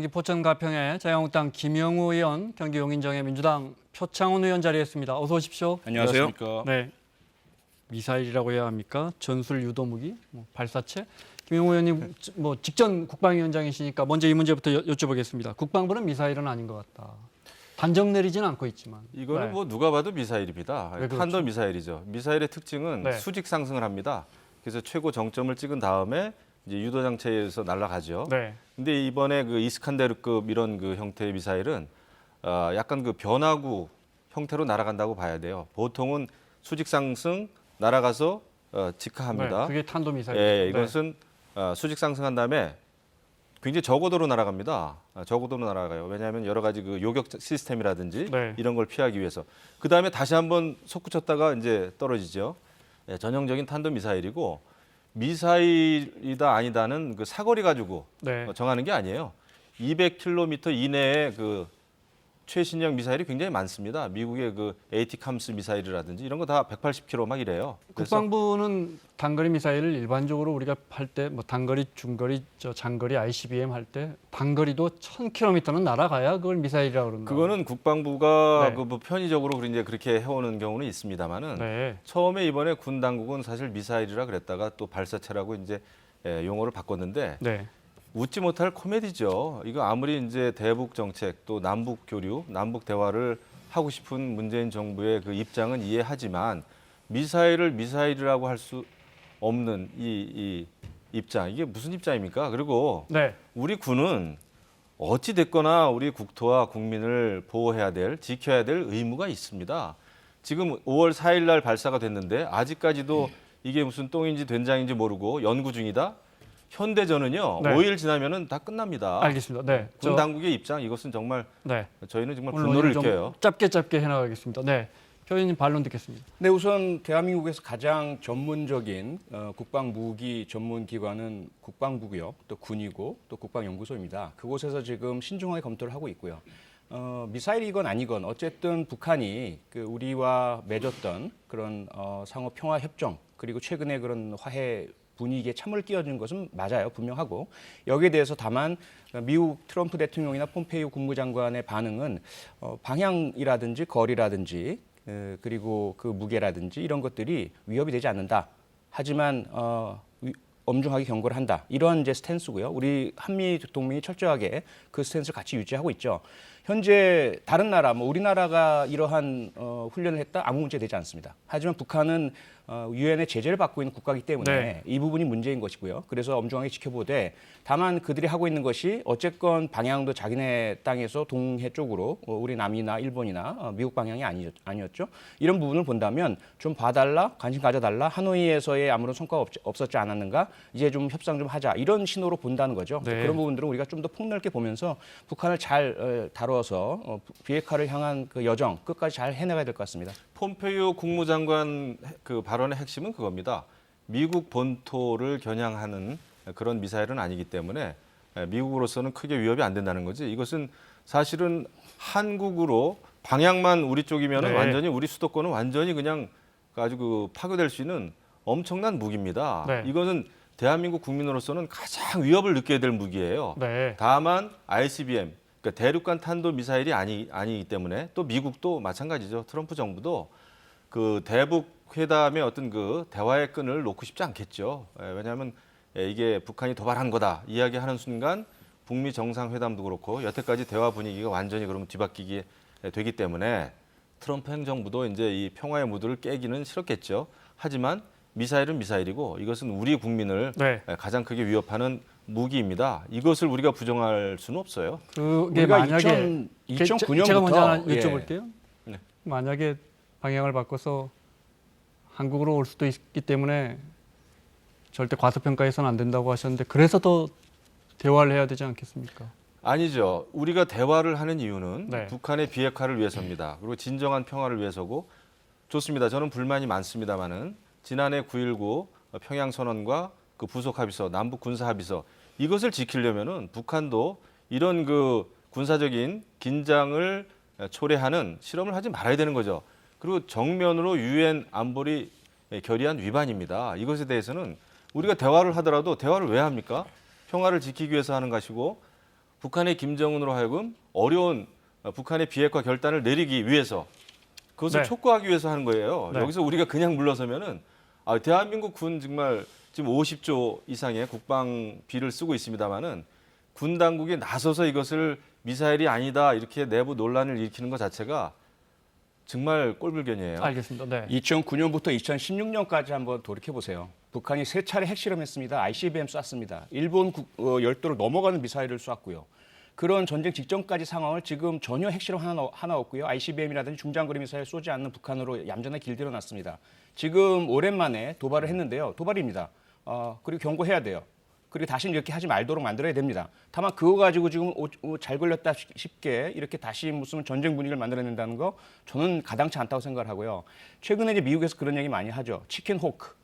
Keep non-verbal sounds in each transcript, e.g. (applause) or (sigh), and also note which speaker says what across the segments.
Speaker 1: 경기 포천 가평의 자유한국당 김영우 의원, 경기 용인정의 민주당 표창원 의원 자리했습니다. 어서 오십시오.
Speaker 2: 안녕하세요.
Speaker 3: 안녕하십니까.
Speaker 1: 네. 미사일이라고 해야 합니까? 전술 유도 무기, 뭐 발사체. 김영우 의원님 뭐 직전 국방위원장이시니까 먼저 이 문제부터 여, 여쭤보겠습니다. 국방부는 미사일은 아닌 것 같다. 단정 내리지는 않고 있지만.
Speaker 3: 이거는
Speaker 1: 네.
Speaker 3: 뭐 누가 봐도 미사일입니다.
Speaker 1: 왜 그렇죠?
Speaker 3: 탄도 미사일이죠. 미사일의 특징은
Speaker 1: 네.
Speaker 3: 수직 상승을 합니다. 그래서 최고 정점을 찍은 다음에 이제 유도 장치에서 날아가죠.
Speaker 1: 네.
Speaker 3: 근데 이번에 그 이스칸데르급 이런 그 형태의 미사일은 어, 약간 그 변화구 형태로 날아간다고 봐야 돼요. 보통은 수직 상승 날아가서 어, 직하합니다.
Speaker 1: 네, 그게 탄도 미사일.
Speaker 3: 예, 이것은 어, 수직 상승한 다음에 굉장히 저고도로 날아갑니다. 아, 저고도로 날아가요. 왜냐하면 여러 가지 그 요격 시스템이라든지
Speaker 1: 네.
Speaker 3: 이런 걸 피하기 위해서. 그 다음에 다시 한번 솟구쳤다가 이제 떨어지죠. 예, 전형적인 탄도 미사일이고 미사일이다 아니다는 그 사거리 가지고
Speaker 1: 네.
Speaker 3: 어, 정하는 게 아니에요. 200km 이내에 그 최신형 미사일이 굉장히 많습니다. 미국의 그 ATCAMS 미사일이라든지 이런 거 다 180km 막 이래요.
Speaker 1: 국방부는 단거리 미사일을 일반적으로 우리가 할 때 뭐 단거리, 중거리, 저 장거리 ICBM 할 때 단거리도 1000km는 날아가야 그걸 미사일이라고 그런다.
Speaker 3: 그거는 국방부가
Speaker 1: 네.
Speaker 3: 그뭐 편의적으로 그 이제 그렇게 해오는 경우는 있습니다만은
Speaker 1: 네.
Speaker 3: 처음에 이번에 군 당국은 사실 미사일이라 그랬다가 또 발사체라고 이제 예, 용어를 바꿨는데
Speaker 1: 네.
Speaker 3: 웃지 못할 코미디죠. 이거 아무리 이제 대북 정책 또 남북 교류, 남북 대화를 하고 싶은 문재인 정부의 그 입장은 이해하지만 미사일을 미사일이라고 할 수 없는 이, 이 입장 이게 무슨 입장입니까? 그리고
Speaker 1: 네.
Speaker 3: 우리 군은 어찌 됐거나 우리 국토와 국민을 보호해야 될 지켜야 될 의무가 있습니다. 지금 5월 4일 날 발사가 됐는데 아직까지도 이게 무슨 똥인지 된장인지 모르고 연구 중이다. 현대전은요.
Speaker 1: 네.
Speaker 3: 5일 지나면은 다 끝납니다.
Speaker 1: 알겠습니다. 네.
Speaker 3: 군
Speaker 1: 저-
Speaker 3: 당국의 입장 이것은 정말
Speaker 1: 네.
Speaker 3: 저희는 정말 분노를
Speaker 1: 좀
Speaker 3: 느껴요.
Speaker 1: 짧게 짧게 해나가겠습니다. 네. 표현님 반론 듣겠습니다.
Speaker 2: 네, 우선 대한민국에서 가장 전문적인 어, 국방 무기 전문 기관은 국방부고요, 또 군이고 또 국방연구소입니다. 그곳에서 지금 신중하게 검토를 하고 있고요. 어, 미사일이건 아니건 어쨌든 북한이 그 우리와 맺었던 그런 어, 상호 평화 협정 그리고 최근에 그런 화해 분위기에 참을 끼얹은 것은 맞아요, 분명하고 여기에 대해서 다만 미국 트럼프 대통령이나 폼페이오 국무장관의 반응은 어, 방향이라든지 거리라든지 에, 그리고 그 무게라든지 이런 것들이 위협이 되지 않는다. 하지만 어, 위- 엄중하게 경고를 한다. 이런 이제 스탠스고요. 우리 한미 동맹이 철저하게 그 스탠스를 같이 유지하고 있죠. 현재 다른 나라, 뭐 우리나라가 이러한 어, 훈련을 했다 아무 문제 되지 않습니다. 하지만 북한은 어, 유엔의 제재를 받고 있는 국가이기 때문에
Speaker 1: 네.
Speaker 2: 이 부분이 문제인 것이고요. 그래서 엄중하게 지켜보되 다만 그들이 하고 있는 것이 어쨌건 방향도 자기네 땅에서 동해 쪽으로 어, 우리 남이나 일본이나 어, 미국 방향이 아니었, 아니었죠. 이런 부분을 본다면 좀 봐달라, 관심 가져달라, 하노이에서의 아무런 성과가 없, 없었지 않았는가, 이제 좀 협상 좀 하자 이런 신호로 본다는 거죠.
Speaker 1: 네.
Speaker 2: 그런 부분들은 우리가 좀 더 폭넓게 보면서 북한을 잘 어, 다뤄 서 어, 비핵화를 향한 그 여정 끝까지 잘 해나가야 될 것 같습니다.
Speaker 3: 폼페이오 국무장관 그 발언의 핵심은 그겁니다. 미국 본토를 겨냥하는 그런 미사일은 아니기 때문에 미국으로서는 크게 위협이 안 된다는 거지. 이것은 사실은 한국으로 방향만 우리 쪽이면
Speaker 1: 네.
Speaker 3: 완전히 우리 수도권은 완전히 그냥 아주 그 파괴될 수 있는 엄청난 무기입니다.
Speaker 1: 네.
Speaker 3: 이것은 대한민국 국민으로서는 가장 위협을 느껴야 될 무기예요.
Speaker 1: 네.
Speaker 3: 다만 ICBM 그러니까 대륙간 탄도 미사일이 아니 아니기 때문에 또 미국도 마찬가지죠. 트럼프 정부도 그 대북 회담의 어떤 그 대화의 끈을 놓고 싶지 않겠죠. 예, 왜냐하면 예, 이게 북한이 도발한 거다 이야기하는 순간 북미 정상회담도 그렇고 여태까지 대화 분위기가 완전히 그러면 뒤바뀌게 되기 때문에 트럼프 행정부도 이제 이 평화의 무드를 깨기는 싫었겠죠. 하지만 미사일은 미사일이고 이것은 우리 국민을
Speaker 1: 네.
Speaker 3: 예, 가장 크게 위협하는 무기입니다. 이것을 우리가 부정할 수는 없어요.
Speaker 1: 그게
Speaker 2: 우리가
Speaker 1: 만약에
Speaker 2: 2000,
Speaker 1: 제-
Speaker 2: 2009년부터
Speaker 1: 제가 먼저 하나
Speaker 2: 예.
Speaker 1: 여쭤볼게요.
Speaker 3: 네.
Speaker 1: 만약에 방향을 바꿔서 한국으로 올 수도 있기 때문에 절대 과소평가해서는 안 된다고 하셨는데 그래서 더 대화를 해야 되지 않겠습니까?
Speaker 3: 아니죠. 우리가 대화를 하는 이유는
Speaker 1: 네.
Speaker 3: 북한의 비핵화를 위해서입니다. 그리고 진정한 평화를 위해서고 좋습니다. 저는 불만이 많습니다만은 지난해 9.19 평양 선언과 그 부속 합의서, 남북 군사 합의서 이것을 지키려면은 북한도 이런 그 군사적인 긴장을 초래하는 실험을 하지 말아야 되는 거죠. 그리고 정면으로 유엔 안보리 결의안 위반입니다. 이것에 대해서는 우리가 대화를 하더라도 대화를 왜 합니까? 평화를 지키기 위해서 하는 것이고 북한의 김정은으로 하여금 어려운 어, 북한의 비핵화 결단을 내리기 위해서 그것을
Speaker 1: 네.
Speaker 3: 촉구하기 위해서 하는 거예요.
Speaker 1: 네.
Speaker 3: 여기서 우리가 그냥 물러서면은 아, 대한민국 군 정말 지금 50조 이상의 국방비를 쓰고 있습니다만은 군 당국이 나서서 이것을 미사일이 아니다 이렇게 내부 논란을 일으키는 것 자체가 정말 꼴불견이에요.
Speaker 1: 알겠습니다. 네.
Speaker 2: 2009년부터 2016년까지 한번 돌이켜 보세요. 북한이 세 차례 핵실험했습니다. ICBM 쐈습니다. 일본 국, 어, 열도를 넘어가는 미사일을 쐈고요. 그런 전쟁 직전까지 상황을 지금 전혀 핵실험 하나, 하나 없고요. ICBM이라든지 중장거리 미사일 쏘지 않는 북한으로 얌전하게 길들여 놨습니다. 지금 오랜만에 도발을 했는데요. 도발입니다. 어, 그리고 경고해야 돼요. 그리고 다시 이렇게 하지 말도록 만들어야 됩니다. 다만 그거 가지고 지금 오- 오- 잘 걸렸다 싶- 싶게 이렇게 다시 무슨 전쟁 분위기를 만들어낸다는 거 저는 가당치 않다고 생각을 하고요. 최근에 이제 미국에서 그런 얘기 많이 하죠. 치킨 호크.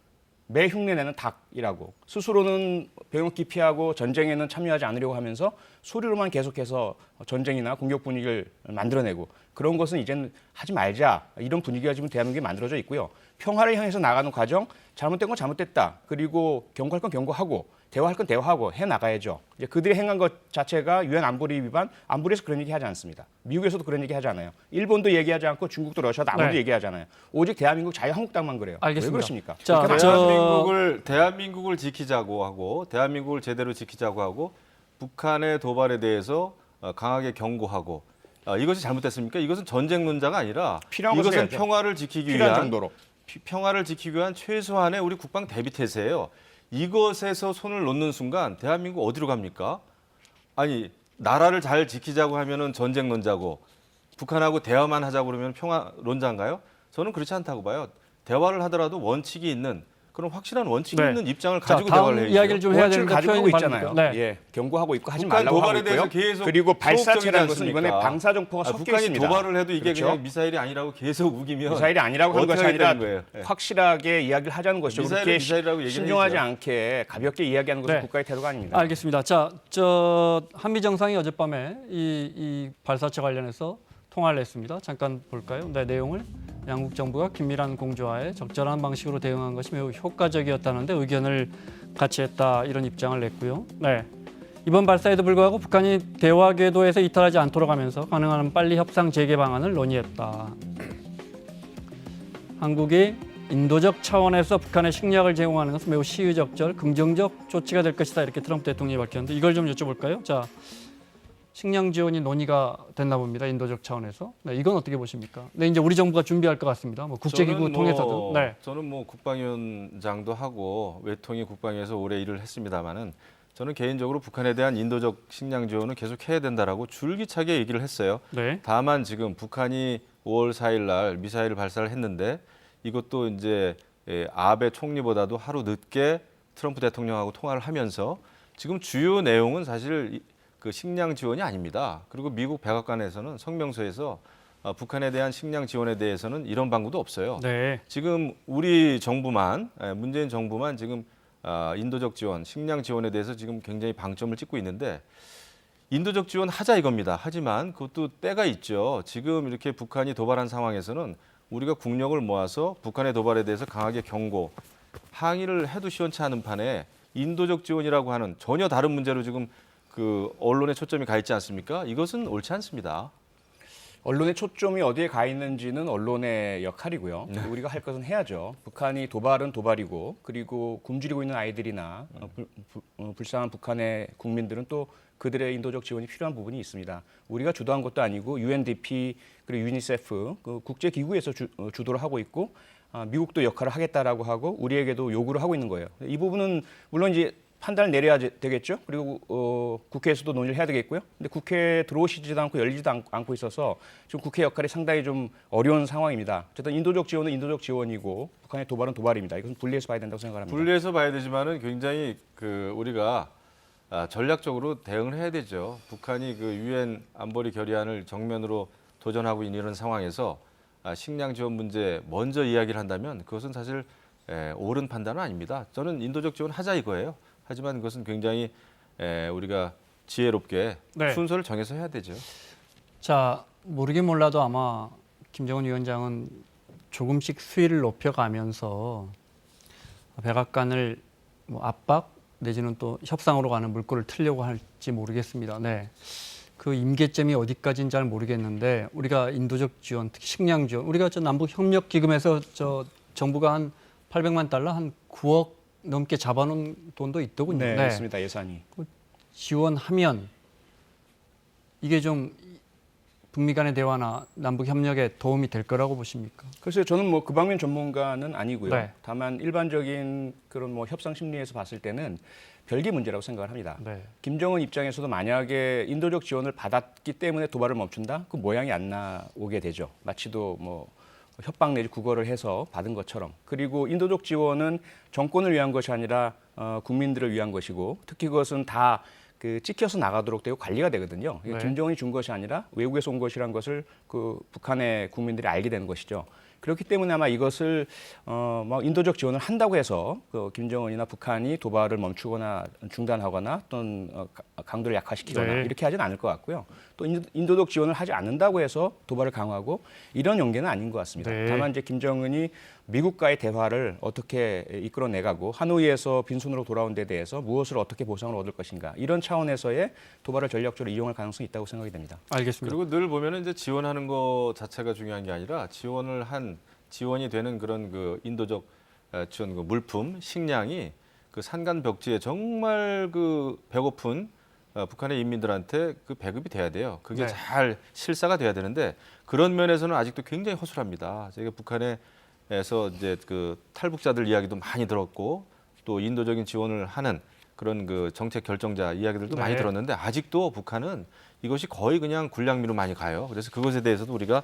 Speaker 2: 매 흉내내는 닭이라고. 스스로는 병역 기피하고 전쟁에는 참여하지 않으려고 하면서 소리로만 계속해서 전쟁이나 공격 분위기를 만들어내고. 그런 것은 이제는 하지 말자. 이런 분위기가 지금 대한민국에 만들어져 있고요. 평화를 향해서 나가는 과정 잘못된 건 잘못됐다. 그리고 경고할 건 경고하고 대화할 건 대화하고 해 나가야죠 이제 그들이 행한 것 자체가 유엔 안보리 위반 안보리에서 그런 얘기 하지 않습니다 미국에서도 그런 얘기 하지 않아요 일본도 얘기하지 않고 중국도 러시아도 아무도
Speaker 1: 네.
Speaker 2: 얘기하잖아요 오직 대한민국 자유한국당만 그래요
Speaker 1: 알겠습니다.
Speaker 2: 왜 그렇습니까?
Speaker 1: 자,
Speaker 3: 대한민국을 대한민국을 지키자고 하고 대한민국을 제대로 지키자고 하고 북한의 도발에 대해서 어, 강하게 경고하고 어, 이것이 잘못됐습니까? 이것은 전쟁론자가 아니라
Speaker 2: 필요한 것을
Speaker 3: 이것은. 평화를 지키기
Speaker 2: 필요한
Speaker 3: 위한
Speaker 2: 정도로.
Speaker 3: 피- 평화를 지키기 위한 최소한의 우리 국방 대비 태세예요. 이것에서 손을 놓는 순간 대한민국 어디로 갑니까? 아니 나라를 잘 지키자고 하면은 전쟁론자고 북한하고 대화만 하자고 그러면 평화론자인가요? 저는 그렇지 않다고 봐요. 대화를 하더라도 원칙이 있는 그런 확실한 원칙이
Speaker 1: 네.
Speaker 3: 있는 입장을
Speaker 1: 자,
Speaker 3: 가지고 대화를 해야죠.
Speaker 1: 이야기를 좀 해야
Speaker 2: 원칙을
Speaker 1: 되는데
Speaker 2: 가지고 있잖아요.
Speaker 1: 네.
Speaker 2: 예, 경고하고 있고 하지
Speaker 3: 북한
Speaker 2: 말라고
Speaker 3: 도발에
Speaker 2: 하고 있고요.
Speaker 3: 대해서 계속
Speaker 2: 그리고 발사체라는 것은 이번에
Speaker 3: 않습니까?
Speaker 2: 방사 정포가
Speaker 3: 아,
Speaker 2: 섞여
Speaker 3: 북한이
Speaker 2: 있습니다.
Speaker 3: 도발을 해도 이게
Speaker 2: 그렇죠?
Speaker 3: 그냥 미사일이 아니라고 계속 우기면
Speaker 2: 미사일이 아니라고 하는 것이 아니라?
Speaker 3: 예.
Speaker 2: 확실하게 이야기를 하자는 것이죠.
Speaker 3: 미사일은
Speaker 2: 그렇게
Speaker 3: 미사일이라고 얘기를
Speaker 2: 신중하지. 않게 가볍게 이야기하는 것은
Speaker 1: 네.
Speaker 2: 국가의 태도가 아닙니다.
Speaker 1: 알겠습니다. 자, 저 한미 정상이 어젯밤에 이, 이 발사체 관련해서 통화를 했습니다. 잠깐 볼까요? 네, 내용을 양국 정부가 긴밀한 공조하에 적절한 방식으로 대응한 것이 매우 효과적이었다는데 의견을 같이 했다 이런 입장을 냈고요. 네. 이번 발사에도 불구하고 북한이 대화 궤도에서 이탈하지 않도록 하면서 가능한 한 빨리 협상 재개 방안을 논의했다. 한국이 인도적 차원에서 북한에 식량을 제공하는 것은 매우 시의적절, 긍정적 조치가 될 것이다 이렇게 트럼프 대통령이 밝혔는데 이걸 좀 여쭤볼까요? 자, 식량 지원이 논의가 됐나 봅니다. 인도적 차원에서. 네, 이건 어떻게 보십니까? 네, 이제 우리 정부가 준비할 것 같습니다. 뭐 국제기구
Speaker 3: 저는. 뭐,
Speaker 1: 네.
Speaker 3: 저는 뭐 국방위원장도 하고 외통위 국방위에서 오래 일을 했습니다만은 저는 개인적으로 북한에 대한 인도적 식량 지원은 계속 해야 된다라고 줄기차게 얘기를 했어요.
Speaker 1: 네.
Speaker 3: 다만 지금 북한이 5월 4일 날 미사일을 발사를 했는데 이것도 이제 예, 아베 총리보다도 하루 늦게 트럼프 대통령하고 통화를 하면서 지금 주요 내용은 사실 이- 그 식량 지원이 아닙니다. 그리고 미국 백악관에서는 성명서에서 어, 북한에 대한 식량 지원에 대해서는 이런 방구도 없어요.
Speaker 1: 네.
Speaker 3: 지금 우리 정부만 예, 문재인 정부만 지금 아, 인도적 지원, 식량 지원에 대해서 지금 굉장히 방점을 찍고 있는데 인도적 지원 하자 이겁니다. 하지만 그것도 때가 있죠. 지금 이렇게 북한이 도발한 상황에서는 우리가 국력을 모아서 북한의 도발에 대해서 강하게 경고, 항의를 해도 시원치 않은 판에 인도적 지원이라고 하는 전혀 다른 문제로 지금 그 언론의 초점이 가 있지 않습니까? 이것은 옳지 않습니다.
Speaker 2: 언론의 초점이 어디에 가 있는지는 언론의 역할이고요.
Speaker 3: 네.
Speaker 2: 우리가 할 것은 해야죠. 북한이 도발은 도발이고 그리고 굶주리고 있는 아이들이나 어, 불, 불- 어, 불쌍한 북한의 국민들은 또 그들의 인도적 지원이 필요한 부분이 있습니다. 우리가 주도한 것도 아니고 UNDP 그리고 유니세프 그 국제 기구에서 주, 어, 주도를 하고 있고 아, 미국도 역할을 하겠다라고 하고 우리에게도 요구를 하고 있는 거예요. 이 부분은 물론 이제 판단을 내려야 제- 되겠죠. 그리고 어, 국회에서도 논의를 해야 되겠고요. 근데 국회에 들어오시지도 않고 열리지도 않- 않고 있어서 지금 국회 역할이 상당히 좀 어려운 상황입니다. 어쨌든 인도적 지원은 인도적 지원이고 북한의 도발은 도발입니다. 이것은 분리해서 봐야 된다고 생각합니다.
Speaker 3: 분리해서 봐야 되지만은 굉장히 그 우리가 아, 전략적으로 대응을 해야 되죠. 북한이 그 유엔 안보리 결의안을 정면으로 도전하고 있는 이런 상황에서 아, 식량 지원 문제 먼저 이야기를 한다면 그것은 사실 에, 옳은 판단은 아닙니다. 저는 인도적 지원 하자 이거예요. 하지만 그것은 굉장히 에, 우리가 지혜롭게
Speaker 1: 네.
Speaker 3: 순서를 정해서 해야 되죠.
Speaker 1: 자, 모르긴 몰라도 아마 김정은 위원장은 조금씩 수위를 높여가면서 백악관을 뭐 압박 내지는 또 협상으로 가는 물꼬를 틀려고 할지 모르겠습니다. 네. 그 임계점이 어디까지인지 잘 모르겠는데 우리가 인도적 지원, 특히 식량 지원, 우리가 저 남북 협력 기금에서 저 정부가 한 800만 달러 한 9억 넘게 잡아놓은 돈도 있더군요.
Speaker 2: 네, 있습니다. 예산이.
Speaker 1: 지원하면 이게 좀 북미 간의 대화나 남북 협력에 도움이 될 거라고 보십니까?
Speaker 2: 글쎄요, 저는 뭐 그 방면 전문가는 아니고요.
Speaker 1: 네.
Speaker 2: 다만 일반적인 그런 뭐 협상 심리에서 봤을 때는 별개 문제라고 생각을 합니다.
Speaker 1: 네.
Speaker 2: 김정은 입장에서도 만약에 인도적 지원을 받았기 때문에 도발을 멈춘다? 그 모양이 안 나오게 되죠. 마치도 뭐 협박 내지 구걸을 해서 받은 것처럼. 그리고 인도적 지원은 정권을 위한 것이 아니라 어, 국민들을 위한 것이고 특히 그것은 다 그 찍혀서 나가도록 되고 관리가 되거든요.
Speaker 1: 네.
Speaker 2: 김정은이 준 것이 아니라 외국에서 온 것이란 것을 그 북한의 국민들이 알게 되는 것이죠. 그렇기 때문에 아마 이것을 어막 인도적 지원을 한다고 해서 그 김정은이나 북한이 도발을 멈추거나 중단하거나 또는 어, 가- 강도를 약화시키거나
Speaker 1: 네.
Speaker 2: 이렇게 하지는 않을 것 같고요. 또 인도- 인도적 지원을 하지 않는다고 해서 도발을 강화하고 이런 연계는 아닌 것 같습니다.
Speaker 1: 네.
Speaker 2: 다만 이제 김정은이 미국과의 대화를 어떻게 이끌어내가고 하노이에서 빈손으로 돌아온 데 대해서 무엇을 어떻게 보상을 얻을 것인가 이런 차원에서의 도발을 전략적으로 이용할 가능성이 있다고 생각이 됩니다.
Speaker 1: 알겠습니다.
Speaker 3: 그리고 늘 보면은 이제 지원하는 거 자체가 중요한 게 아니라 지원을 한 지원이 되는 그런 그 인도적 어, 지원 그 물품 식량이 그 산간 벽지에 정말 그 배고픈 어, 북한의 인민들한테 그 배급이 돼야 돼요. 그게
Speaker 1: 네.
Speaker 3: 잘 실사가 돼야 되는데 그런 면에서는 아직도 굉장히 허술합니다. 저희가 북한에서 이제 그 탈북자들 이야기도 많이 들었고 또 인도적인 지원을 하는 그런 그 정책 결정자 이야기들도 많이
Speaker 1: 네.
Speaker 3: 들었는데 아직도 북한은 이것이 거의 그냥 군량미로 많이 가요. 그래서 그것에 대해서도 우리가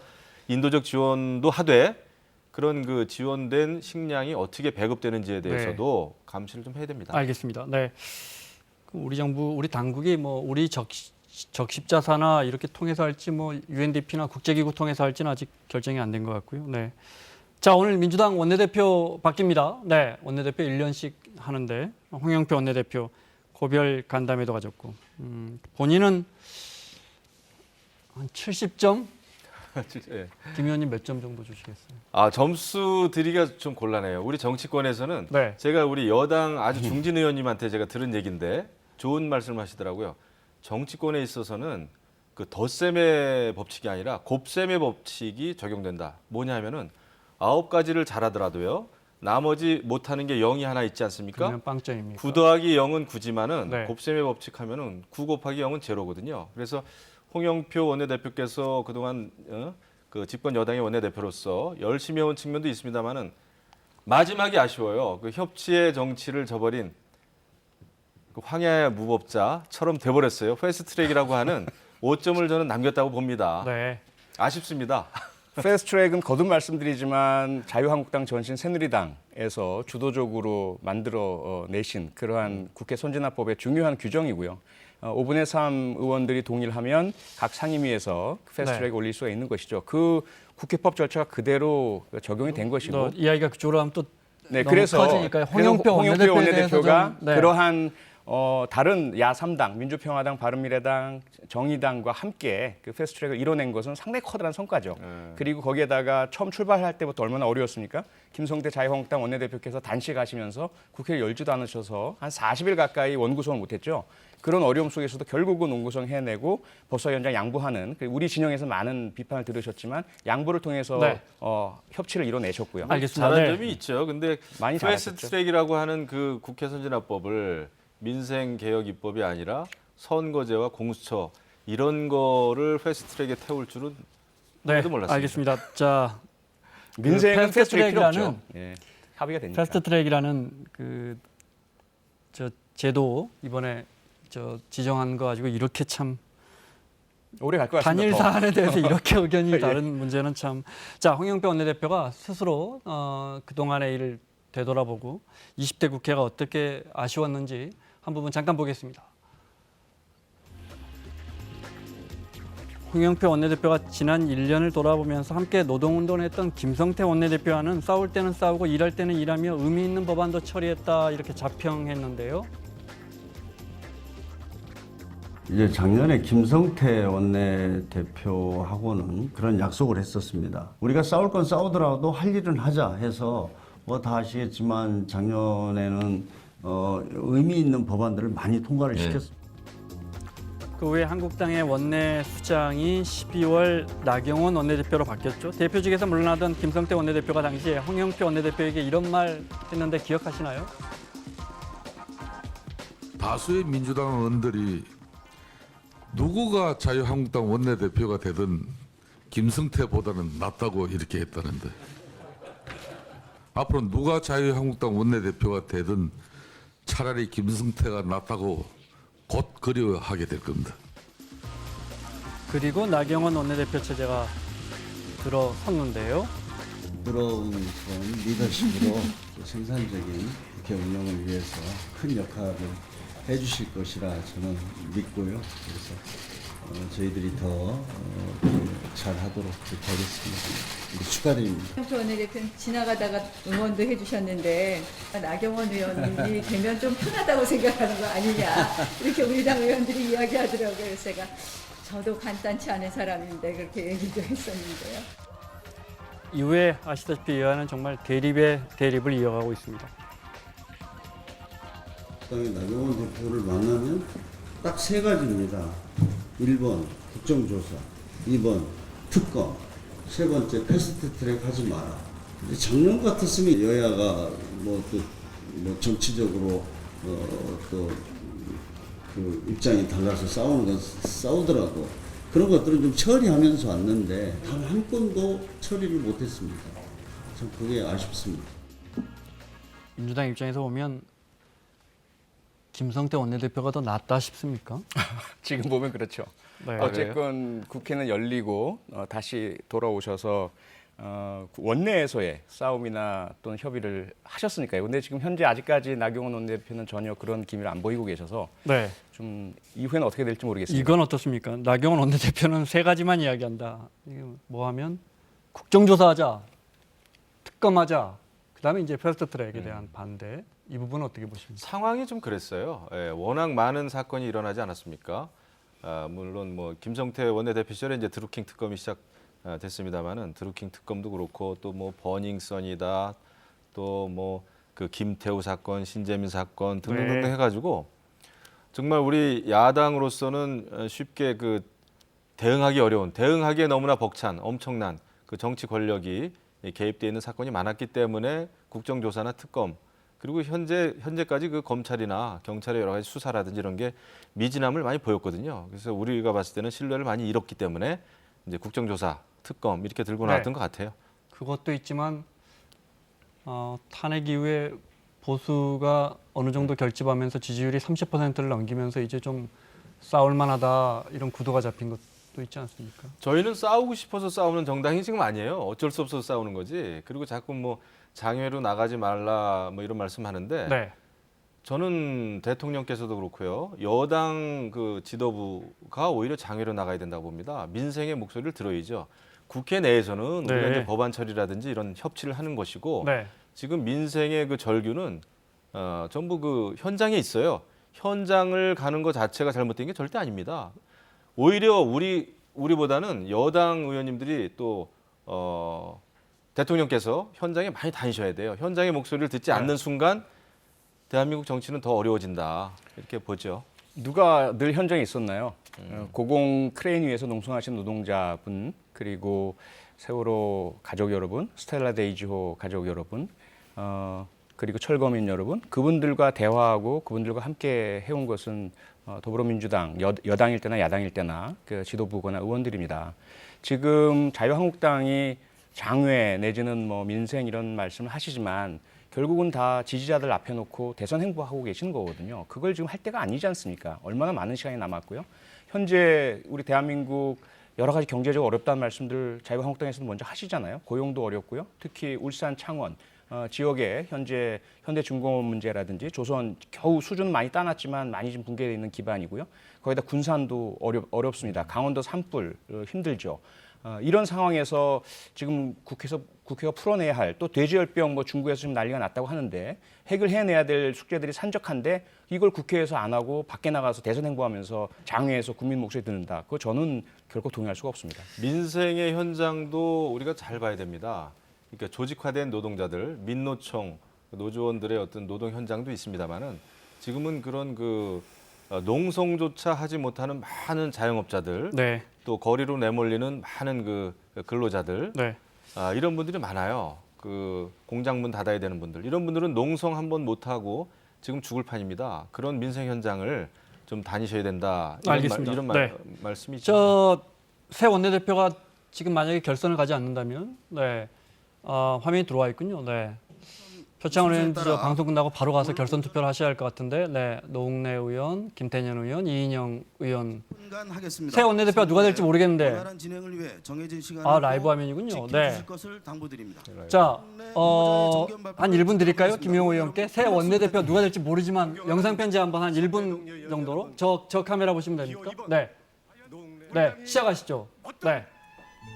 Speaker 3: 인도적 지원도 하되 그런 그 지원된 식량이 어떻게 배급되는지에 대해서도 감시를 좀 해야 됩니다.
Speaker 1: 알겠습니다. 네. 그럼 우리 정부, 우리 당국이 뭐 우리 적, 적십자사나 이렇게 통해서 할지 뭐 UNDP나 국제기구 통해서 할지는 아직 결정이 안 된 것 같고요. 네. 자, 오늘 민주당 원내대표 바뀝니다. 네. 원내대표 1년씩 하는데 홍영표 원내대표 고별 간담회도 가졌고 음, 본인은 한 70점? (laughs)
Speaker 3: 예.
Speaker 1: 김 의원님 몇 점 정도 주시겠어요?
Speaker 3: 아 점수 드리기가 좀 곤란해요. 우리 정치권에서는
Speaker 1: 네.
Speaker 3: 제가 우리 여당 아주 중진 의원님한테 제가 들은 얘기인데 좋은 말씀하시더라고요. 정치권에 있어서는 그 덧셈의 법칙이 아니라 곱셈의 법칙이 적용된다. 뭐냐면은 아홉 가지를 잘하더라도요. 나머지 못하는 게 0이 하나 있지 않습니까?
Speaker 1: 그러면 빵점입니까?
Speaker 3: 9 더하기 0은 9지만은
Speaker 1: 네.
Speaker 3: 곱셈의 법칙 하면은 9 곱하기 0은 제로거든요. 그래서 홍영표 원내대표께서 그동안 어? 그 집권 여당의 원내대표로서 열심히 해온 측면도 있습니다만은 마지막이 아쉬워요. 그 협치의 정치를 저버린 그 황야의 무법자처럼 돼버렸어요. 패스트트랙이라고 하는 (laughs) 5점을 저는 남겼다고 봅니다.
Speaker 1: 네.
Speaker 2: 아,
Speaker 3: 아쉽습니다.
Speaker 2: 패스트트랙은 거듭 말씀드리지만 자유한국당 전신 새누리당에서 주도적으로 만들어 어, 내신 그러한 국회 선진화법의 중요한 규정이고요. 어, 5분의 3 의원들이 동의를 하면 각 상임위에서 패스트트랙
Speaker 1: 네.
Speaker 2: 올릴 수가 있는 것이죠. 그 국회법 절차가 그대로 적용이 된 것이고
Speaker 1: 너 이야기가 그쪽으로 하면 또
Speaker 2: 네,
Speaker 1: 너무
Speaker 2: 그래서
Speaker 1: 커지니까요.
Speaker 2: 그래서
Speaker 1: 홍영표 원내대표에
Speaker 2: 원내대표가
Speaker 1: 네.
Speaker 2: 그러한 어, 다른 야 3당, 민주평화당, 바른미래당, 정의당과 함께 그 패스트트랙을 이뤄낸 것은 상당히 커다란 성과죠.
Speaker 3: 네.
Speaker 2: 그리고 거기에다가 처음 출발할 때부터 얼마나 어려웠습니까? 김성태 자유한국당 원내대표께서 단식하시면서 국회를 열지도 않으셔서 한 40일 가까이 원구성을 못했죠. 그런 어려움 속에서도 결국은 원구성 해내고 법사위원장 양보하는 그 우리 진영에서 많은 비판을 들으셨지만 양보를 통해서
Speaker 1: 네.
Speaker 2: 어, 협치를 이뤄내셨고요.
Speaker 1: 알겠습니다.
Speaker 3: 잘한
Speaker 1: 네.
Speaker 3: 점이 있죠. 근데
Speaker 2: 많이.
Speaker 3: 패스트트랙이라고 하는 그 국회 선진화법을 민생 개혁 입법이 아니라 선거제와 공수처 이런 거를 패스트트랙에 태울 줄은
Speaker 1: 네,
Speaker 3: 몰랐습니다.
Speaker 1: 알겠습니다. 자, (laughs)
Speaker 2: 민생은
Speaker 1: 그
Speaker 2: 패스트트랙.
Speaker 1: 패스트트랙이라는
Speaker 2: 예, 합의가 되니까.
Speaker 1: 패스트트랙이라는 그 저 제도 이번에 저 지정한 거 가지고 이렇게 참
Speaker 2: 오래 갈 것 같습니다.
Speaker 1: 단일
Speaker 2: 더.
Speaker 1: 사안에 대해서 이렇게 (laughs) 의견이
Speaker 2: 예.
Speaker 1: 다른 문제는 참. 자, 홍영표 원내대표가 스스로 어, 그 동안의 일을 되돌아보고 20대 국회가 어떻게 아쉬웠는지 한 부분 잠깐 보겠습니다. 홍영표 원내대표가 지난 1년을 돌아보면서 함께 노동운동을 했던 김성태 원내대표와는 싸울 때는 싸우고 일할 때는 일하며 의미 있는 법안도 처리했다 이렇게 자평했는데요.
Speaker 4: 이제 작년에 김성태 원내대표하고는 그런 약속을 했었습니다. 우리가 싸울 건 싸우더라도 할 일은 하자 해서 뭐 다 아시겠지만 작년에는 어, 의미 있는 법안들을 많이 통과를
Speaker 5: 네.
Speaker 4: 시켰습니다.
Speaker 1: 그 후에 한국당의 원내 수장이 12월 나경원 원내대표로 바뀌었죠. 대표직에서 물러나던 김성태 원내대표가 당시에 홍영표 원내대표에게 이런 말 했는데 기억하시나요?
Speaker 5: 다수의 민주당 의원들이 누구가 자유한국당 원내대표가 되든 김승태보다는 낫다고 이렇게 했다는데 앞으로 누가 자유한국당 원내대표가 되든 차라리 김승태가 낫다고 곧 그리워하게 될 겁니다.
Speaker 1: 그리고 나경원 원내대표 체제가 들어섰는데요.
Speaker 4: 부드러운 그런 리더십으로 또 생산적인 국회 운영을 위해서 큰 역할을 해주실 것이라 저는 믿고요. 그래서 어, 저희들이 더 어, 그 잘 하도록 그렇게 하겠습니다. 우리 축하드립니다.
Speaker 6: 홍표 원내대표는 지나가다가 응원도 해주셨는데 나경원 의원님이 (laughs) 되면 좀 편하다고 생각하는 거 아니냐 이렇게 우리 당 의원들이 이야기하더라고요. 그래서 제가 저도 간단치 않은 사람인데 그렇게 얘기도 했었는데요.
Speaker 1: 이후에 아시다시피 여야는 정말 대립의 대립을 이어가고 있습니다.
Speaker 4: 당의 나경원 대표를 만나면 딱 세 가지입니다. 1번 국정조사, 2번 특검, 세 번째 패스트 트랙 하지 마라. 작년 같았으면 여야가 뭐또 뭐 정치적으로 어, 어또그 입장이 달라서 싸우는 건 싸우더라도 그런 것들은 좀 처리하면서 왔는데 단 한 건도 처리를 못했습니다. 참 그게 아쉽습니다.
Speaker 1: 민주당 입장에서 보면 김성태 원내대표가 더 낫다 싶습니까? (laughs)
Speaker 2: 지금 보면 그렇죠.
Speaker 1: 네.
Speaker 2: 어쨌건 국회는 열리고 어, 다시 돌아오셔서 어, 원내에서의 싸움이나 또는 협의를 하셨으니까요. 근데 지금 현재 아직까지 나경원 원내대표는 전혀 그런 기미를 안 보이고 계셔서
Speaker 1: 네.
Speaker 2: 좀 이후에는 어떻게 될지 모르겠습니다.
Speaker 1: 이건 어떻습니까? 나경원 원내대표는 세 가지만 이야기한다. 이게 뭐 하면 국정조사하자, 특검하자, 그다음에 이제 패스트트랙에 대한 반대. 이 부분은 어떻게 보십니까?
Speaker 3: 상황이 좀 그랬어요. 예, 워낙 많은 사건이 일어나지 않았습니까? 아, 물론 뭐 김성태 원내대표 시절에 이제 드루킹 특검이 시작됐습니다만은 드루킹 특검도 그렇고 또 뭐 버닝썬이다, 또 뭐 그 김태우 사건, 신재민 사건 등등등
Speaker 1: 네.
Speaker 3: 해가지고 정말 우리 야당으로서는 어, 쉽게 그 대응하기 어려운, 대응하기에 너무나 벅찬 엄청난 그 정치 권력이 개입돼 있는 사건이 많았기 때문에 국정조사나 특검 그리고 현재 현재까지 그 검찰이나 경찰의 여러 가지 수사라든지 이런 게 미진함을 많이 보였거든요. 그래서 우리가 봤을 때는 신뢰를 많이 잃었기 때문에 이제 국정조사, 특검 이렇게 들고
Speaker 1: 네.
Speaker 3: 나왔던 것 같아요.
Speaker 1: 그것도 있지만 어, 탄핵 이후에 보수가 어느 정도 결집하면서 지지율이 30%를 넘기면서 이제 좀 싸울 만하다 이런 구도가 잡힌 것도 있지 않습니까?
Speaker 3: 저희는 싸우고 싶어서 싸우는 정당이 지금 아니에요. 어쩔 수 없어서 싸우는 거지. 그리고 자꾸 뭐 장외로 나가지 말라 뭐 이런 말씀하는데
Speaker 1: 네.
Speaker 3: 저는 대통령께서도 그렇고요. 여당 그 지도부가 오히려 장외로 나가야 된다고 봅니다. 민생의 목소리를 들어야죠. 국회 내에서는 우리가
Speaker 1: 네.
Speaker 3: 이제 법안 처리라든지 이런 협치를 하는 것이고
Speaker 1: 네.
Speaker 3: 지금 민생의 그 절규는 어, 전부 그 현장에 있어요. 현장을 가는 것 자체가 잘못된 게 절대 아닙니다. 오히려 우리 우리보다는 여당 의원님들이 또 어, 대통령께서 현장에 많이 다니셔야 돼요. 현장의 목소리를 듣지
Speaker 1: 네.
Speaker 3: 않는 순간 대한민국 정치는 더 어려워진다 이렇게 보죠.
Speaker 2: 누가 늘 현장에 있었나요? 어, 고공 크레인 위에서 농성하신 노동자분 그리고 세월호 가족 여러분, 스텔라 데이지호 가족 여러분, 어, 그리고 철거민 여러분 그분들과 대화하고 그분들과 함께 해온 것은 어, 더불어민주당 여, 여당일 때나 야당일 때나 그 지도부거나 의원들입니다. 지금 자유한국당이 장외 내지는 뭐 민생 이런 말씀을 하시지만 결국은 다 지지자들 앞에 놓고 대선 행보하고 계시는 거거든요. 그걸 지금 할 때가 아니지 않습니까? 얼마나 많은 시간이 남았고요. 현재 우리 대한민국 여러 가지 경제적 어렵다는 말씀들 자유한국당에서도 먼저 하시잖아요. 고용도 어렵고요. 특히 울산, 창원 어, 지역에 현재 현대중공업 문제라든지 조선 겨우 수준 많이 따놨지만 많이 좀 붕괴되어 있는 기반이고요. 거기다 군산도 어렵, 어렵습니다. 강원도 산불 어, 힘들죠. 어, 이런 상황에서 지금 국회에서 국회가 풀어내야 할 또 돼지열병 뭐 중국에서 지금 난리가 났다고 하는데 해결해내야 될 숙제들이 산적한데 이걸 국회에서 안 하고 밖에 나가서 대선 행보하면서 장외에서 국민 목소리 듣는다. 그거 저는 결코 동의할 수가 없습니다.
Speaker 3: 민생의 현장도 우리가 잘 봐야 됩니다. 그러니까 조직화된 노동자들, 민노총, 노조원들의 어떤 노동 현장도 있습니다만은 지금은 그런 그 어, 농성조차 하지 못하는 많은 자영업자들
Speaker 1: 네,
Speaker 3: 또 거리로 내몰리는 많은 그 근로자들
Speaker 1: 네.
Speaker 3: 아, 이런 분들이 많아요. 그 공장 문 닫아야 되는 분들 이런 분들은 농성 한 번 못 하고 지금 죽을 판입니다. 그런 민생 현장을 좀 다니셔야 된다. 이런
Speaker 1: 알겠습니다.
Speaker 3: 말, 이런 말,
Speaker 1: 네.
Speaker 3: 말씀이죠.
Speaker 1: 저새 원내대표가 지금 만약에 결선을 가지 않는다면, 네, 아, 화면이 들어와 있군요. 네. 표창원 의원 저 방송 끝나고 바로 가서 결선 투표를 하셔야 할 것 같은데, 네, 노웅래 의원, 김태년 의원, 이인영 의원.
Speaker 7: 하겠습니다.
Speaker 1: 새 원내대표가 누가 될지 모르겠는데,
Speaker 7: 원활한 진행을 위해 정해진 시간을
Speaker 1: 아 라이브 화면이군요. 네.
Speaker 7: 지켜주실 것을 당부드립니다.
Speaker 1: 자, 어, 한 1분 드릴까요? 김용호 의원께 새 원내대표 누가 될지 모르지만 영상 편지 한번 한 1분 정도로 저, 저 카메라 보시면 됩니까? 네. 네, 시작하시죠. 네.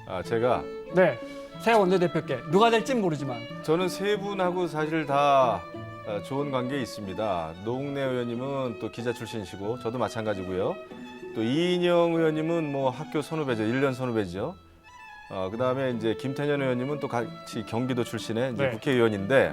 Speaker 3: 아, 제가
Speaker 1: 네. 새 원내대표께 누가 될진 모르지만
Speaker 3: 저는 세 분하고 사실 다 어, 좋은 관계에 있습니다. 노웅래 의원님은 또 기자 출신이시고 저도 마찬가지고요. 또 이인영 의원님은 뭐 학교 선후배죠. 1년 선후배죠. 어, 그다음에 이제 김태년 의원님은 또 같이 경기도 출신의 이제
Speaker 1: 네.
Speaker 3: 국회의원인데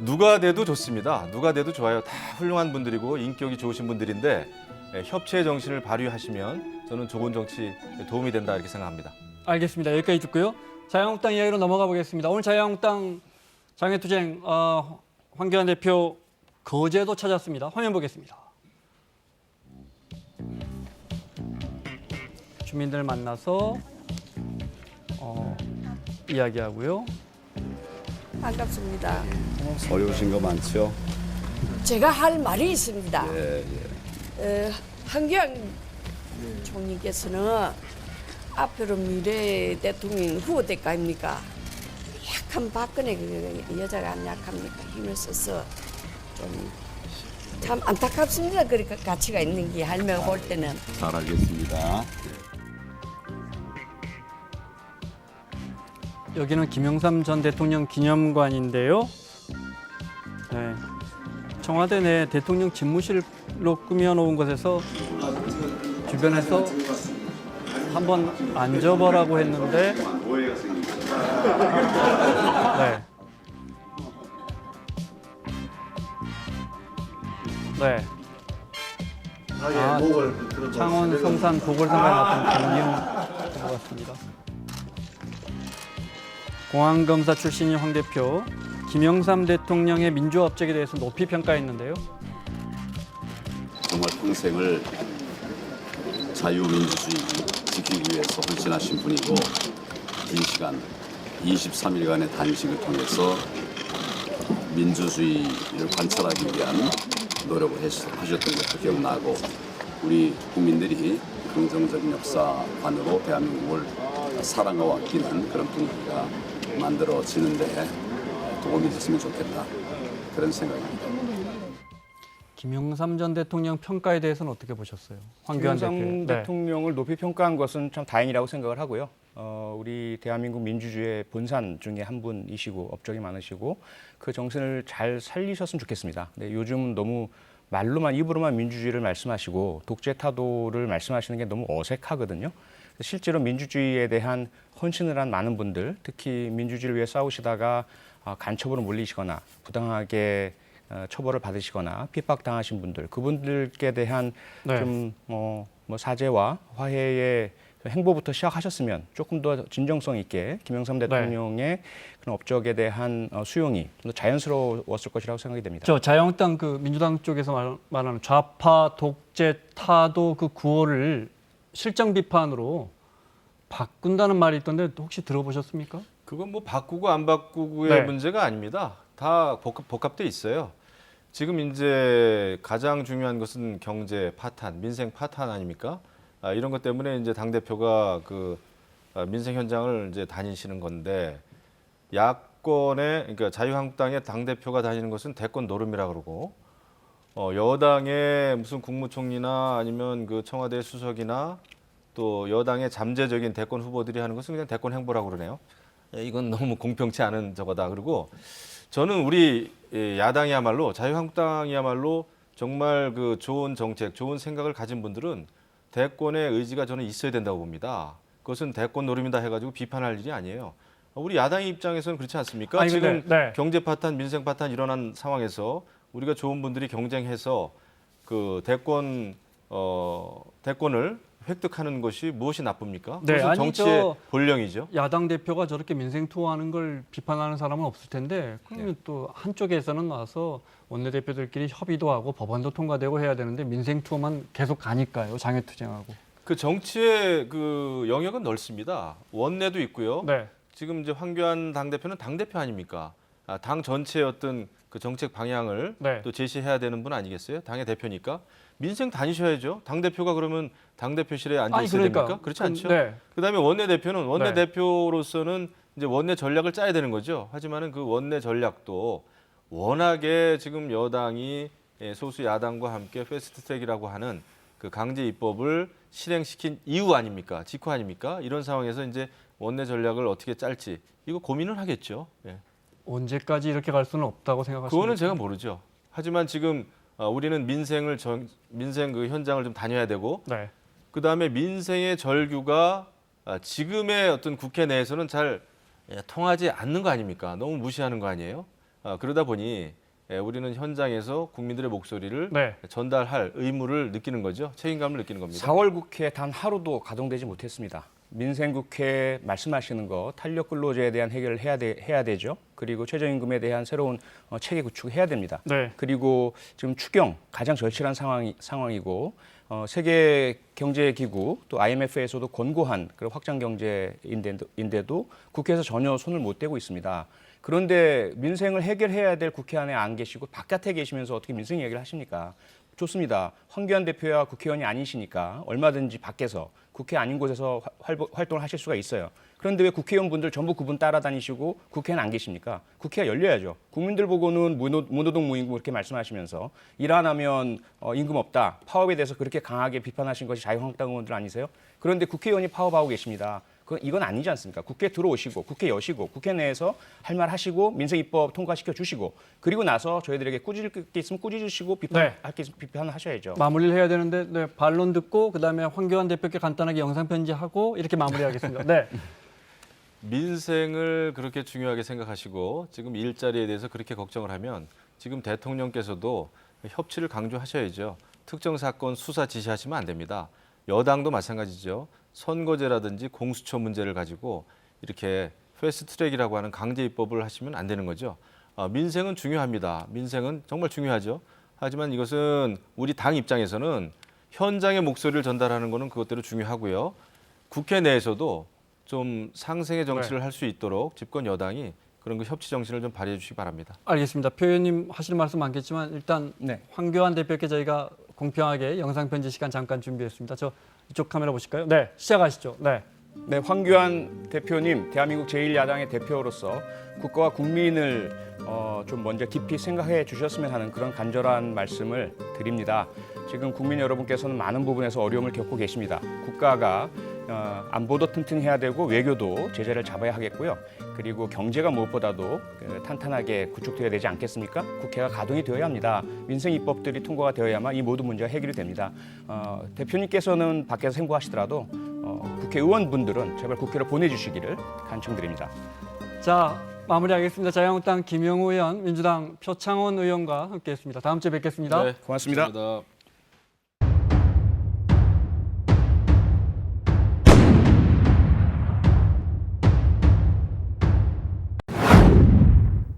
Speaker 3: 누가 돼도 좋습니다. 누가 돼도 좋아요. 다 훌륭한 분들이고 인격이 좋으신 분들인데 예, 협치의 정신을 발휘하시면 저는 좋은 정치 도움이 된다 이렇게 생각합니다.
Speaker 1: 알겠습니다. 여기까지 듣고요. 자유한국당 이야기로 넘어가 보겠습니다. 오늘 자유한국당 장애투쟁 어, 황교안 대표 거제도 찾았습니다. 화면 보겠습니다. 주민들 만나서 어, 이야기하고요.
Speaker 8: 반갑습니다.
Speaker 9: 어려우신 거 많죠?
Speaker 8: 제가 할 말이 있습니다.
Speaker 9: 예, 예.
Speaker 8: 어, 한경 총리께서는 앞으로 미래 대통령 후보 될 거 아닙니까? 약한 박근혜 그 여자가 안 약합니까? 힘을 써서 좀 참 안타깝습니다. 그렇게 가치가 있는 게 할매가 볼 때는.
Speaker 9: 잘 알겠습니다.
Speaker 1: 여기는 김영삼 전 대통령 기념관인데요. 네. 청와대 내 대통령 집무실로 꾸며놓은 곳에서 주변에서 한번 앉아보라고 했는데 네. 네. 아, 창원 성산 보궐선거에 나왔던 김기영 후보 같습니다. 공안검사 출신인 황 대표, 김영삼 대통령의 민주화 업적에 대해서 높이 평가했는데요.
Speaker 9: 정말 평생을 자유민주주의 지키기 위해서 헌신하신 분이고 긴 시간 23일간의 단식을 통해서 민주주의를 관철하기 위한 노력을 했- 하셨던 것도 기억나고 우리 국민들이 긍정적인 역사관으로 대한민국을 사랑하고 아끼는 그런 분위기가 만들어지는데 도움이 됐으면 좋겠다 그런 생각입니다.
Speaker 1: 김영삼 전 대통령 평가에 대해서는 어떻게 보셨어요? 황교안 대표.
Speaker 2: 김영삼
Speaker 1: 네.
Speaker 2: 대통령을 높이 평가한 것은 참 다행이라고 생각을 하고요. 어, 우리 대한민국 민주주의의 본산 중에 한 분이시고 업적이 많으시고 그 정신을 잘 살리셨으면 좋겠습니다. 근데 요즘 너무 말로만 입으로만 민주주의를 말씀하시고 독재 타도를 말씀하시는 게 너무 어색하거든요. 실제로 민주주의에 대한 헌신을 한 많은 분들, 특히 민주주의를 위해 싸우시다가 아, 간첩으로 몰리시거나 부당하게 어, 처벌을 받으시거나 핍박당하신 분들, 그분들께 대한
Speaker 1: 네.
Speaker 2: 좀 어, 뭐 사죄와 화해의 행보부터 시작하셨으면 조금 더 진정성 있게 김영삼
Speaker 1: 네.
Speaker 2: 대통령의 그런 업적에 대한 어, 수용이 좀 더 자연스러웠을 것이라고 생각이 됩니다.
Speaker 1: 저 자유한국당 그 민주당 쪽에서 말, 말하는 좌파 독재 타도 그 구호를 실정 비판으로 바꾼다는 말이 있던데 혹시 들어보셨습니까?
Speaker 3: 그건 뭐 바꾸고 안 바꾸고의
Speaker 1: 네.
Speaker 3: 문제가 아닙니다. 다 복합, 복합돼 있어요. 지금 이제 가장 중요한 것은 경제 파탄, 민생 파탄 아닙니까? 아, 이런 것 때문에 이제 당 대표가 그 아, 민생 현장을 이제 다니시는 건데 야권의 그러니까 자유한국당의 당 대표가 다니는 것은 대권 노름이라 그러고 어, 여당의 무슨 국무총리나 아니면 그 청와대 수석이나 또 여당의 잠재적인 대권 후보들이 하는 것은 그냥 대권 행보라고 그러네요. 예, 이건 너무 공평치 않은 저거다. 그리고 저는 우리 예, 야당이야말로 자유한국당이야말로 정말 그 좋은 정책, 좋은 생각을 가진 분들은 대권의 의지가 저는 있어야 된다고 봅니다. 그것은 대권 노름이다 해가지고 비판할 일이 아니에요. 우리 야당의 입장에서는 그렇지 않습니까?
Speaker 1: 아니,
Speaker 3: 지금
Speaker 1: 네.
Speaker 3: 경제 파탄, 민생 파탄 일어난 상황에서 우리가 좋은 분들이 경쟁해서 그 대권 어 대권을 획득하는 것이 무엇이 나쁩니까?
Speaker 1: 네,
Speaker 3: 그것은
Speaker 1: 아니,
Speaker 3: 정치의
Speaker 1: 저-
Speaker 3: 본령이죠.
Speaker 1: 야당 대표가 저렇게 민생 투어하는 걸 비판하는 사람은 없을 텐데 그러면
Speaker 3: 네.
Speaker 1: 또 한쪽에서는 와서 원내대표들끼리 협의도 하고 법안도 통과되고 해야 되는데 민생 투어만 계속 가니까요 장애 투쟁하고.
Speaker 3: 그 정치의 그 영역은 넓습니다. 원내도 있고요.
Speaker 1: 네.
Speaker 3: 지금 이제 황교안 당 대표는 당 대표 아닙니까? 아, 당 전체의 어떤 그 정책 방향을
Speaker 1: 네.
Speaker 3: 또 제시해야 되는 분 아니겠어요? 당의 대표니까 민생 다니셔야죠. 당 대표가 그러면 당 대표실에 앉아
Speaker 1: 아니,
Speaker 3: 있어야
Speaker 1: 그러니까.
Speaker 3: 됩니까? 그렇지
Speaker 1: 그-
Speaker 3: 않죠.
Speaker 1: 네.
Speaker 3: 그다음에 원내 대표는 원내
Speaker 1: 네.
Speaker 3: 대표로서는 이제 원내 전략을 짜야 되는 거죠. 하지만은 그 원내 전략도 워낙에 지금 여당이 예, 소수 야당과 함께 패스트트랙이라고 하는 그 강제 입법을 실행시킨 이유 아닙니까? 직후 아닙니까? 이런 상황에서 이제 원내 전략을 어떻게 짤지 이거 고민을 하겠죠. 예.
Speaker 1: 언제까지 이렇게 갈 수는 없다고 생각하십니까?
Speaker 3: 그거는 제가 모르죠. 하지만 지금 어, 우리는 민생을 전, 민생 그 현장을 좀 다녀야 되고
Speaker 1: 네.
Speaker 3: 그 다음에 민생의 절규가 아, 지금의 어떤 국회 내에서는 잘 예, 통하지 않는 거 아닙니까? 너무 무시하는 거 아니에요? 아, 그러다 보니 예, 우리는 현장에서 국민들의 목소리를
Speaker 1: 네.
Speaker 3: 전달할 의무를 느끼는 거죠. 책임감을 느끼는 겁니다.
Speaker 2: 4월 국회 단 하루도 가동되지 못했습니다. 민생국회 말씀하시는 거 탄력 근로제에 대한 해결을 해야, 돼, 해야 되죠. 그리고 최저임금에 대한 새로운 어, 체계 구축을 해야 됩니다.
Speaker 1: 네.
Speaker 2: 그리고 지금 추경 가장 절실한 상황이, 상황이고 어, 세계 경제 기구 또 IMF에서도 권고한 그런 확장 경제인데도 인데도 국회에서 전혀 손을 못 대고 있습니다. 그런데 민생을 해결해야 될 국회 안에 안 계시고 바깥에 계시면서 어떻게 민생 얘기를 하십니까? 좋습니다. 황교안 대표야 국회의원이 아니시니까 얼마든지 밖에서 국회 아닌 곳에서 활- 활동을 하실 수가 있어요. 그런데 왜 국회의원분들 전부 그분 따라다니시고 국회는 안 계십니까? 국회가 열려야죠. 국민들 보고는 무노, 무노동 무임금 그렇게 말씀하시면서 일안 하면 어, 임금 없다. 파업에 대해서 그렇게 강하게 비판하신 것이 자유한국당 의원들 아니세요? 그런데 국회의원이 파업하고 계십니다. 그 이건 아니지 않습니까? 국회 들어오시고 국회 여시고 국회 내에서 할 말 하시고 민생 입법 통과시켜 주시고 그리고 나서 저희들에게 꾸짖을 게 있으면 꾸짖으시고 비판할 게 있으면 비판하셔야죠.
Speaker 1: 마무리를 해야 되는데 네, 반론 듣고 그다음에 황교안 대표께 간단하게 영상 편지하고 이렇게 마무리하겠습니다. 네. (laughs)
Speaker 3: 민생을 그렇게 중요하게 생각하시고 지금 일자리에 대해서 그렇게 걱정을 하면 지금 대통령께서도 협치를 강조하셔야죠. 특정 사건 수사 지시하시면 안 됩니다. 여당도 마찬가지죠. 선거제라든지 공수처 문제를 가지고 이렇게 패스트트랙이라고 하는 강제 입법을 하시면 안 되는 거죠. 아, 민생은 중요합니다. 민생은 정말 중요하죠. 하지만 이것은 우리 당 입장에서는 현장의 목소리를 전달하는 것은 그것대로 중요하고요. 국회 내에서도 좀 상생의 정치를 할수 있도록 집권 여당이 그런 그 협치 정신을 좀 발휘해 주시기 바랍니다.
Speaker 1: 알겠습니다. 표 의원님 하실 말씀 많겠지만 일단
Speaker 2: 네.
Speaker 1: 황교안 대표께 저희가 공평하게 영상 편지 시간 잠깐 준비했습니다. 저 이쪽 카메라 보실까요? 네, 시작하시죠. 네.
Speaker 2: 네, 황교안 대표님, 대한민국 제1야당의 대표로서 국가와 국민을 어, 좀 먼저 깊이 생각해 주셨으면 하는 그런 간절한 말씀을 드립니다. 지금 국민 여러분께서는 많은 부분에서 어려움을 겪고 계십니다. 국가가 어, 안보도 튼튼해야 되고 외교도 제재를 잡아야 하겠고요. 그리고 경제가 무엇보다도 그 탄탄하게 구축되어야 되지 않겠습니까? 국회가 가동이 되어야 합니다. 민생 입법들이 통과가 되어야만 이 모든 문제가 해결이 됩니다. 어, 대표님께서는 밖에서 생고하시더라도 어, 국회의원분들은 제발 국회로 보내주시기를 간청드립니다.
Speaker 1: 자, 마무리하겠습니다. 자유한국당 김영우 의원, 민주당 표창원 의원과 함께했습니다. 다음 주에 뵙겠습니다.
Speaker 3: 네,
Speaker 2: 고맙습니다.
Speaker 3: 고맙습니다.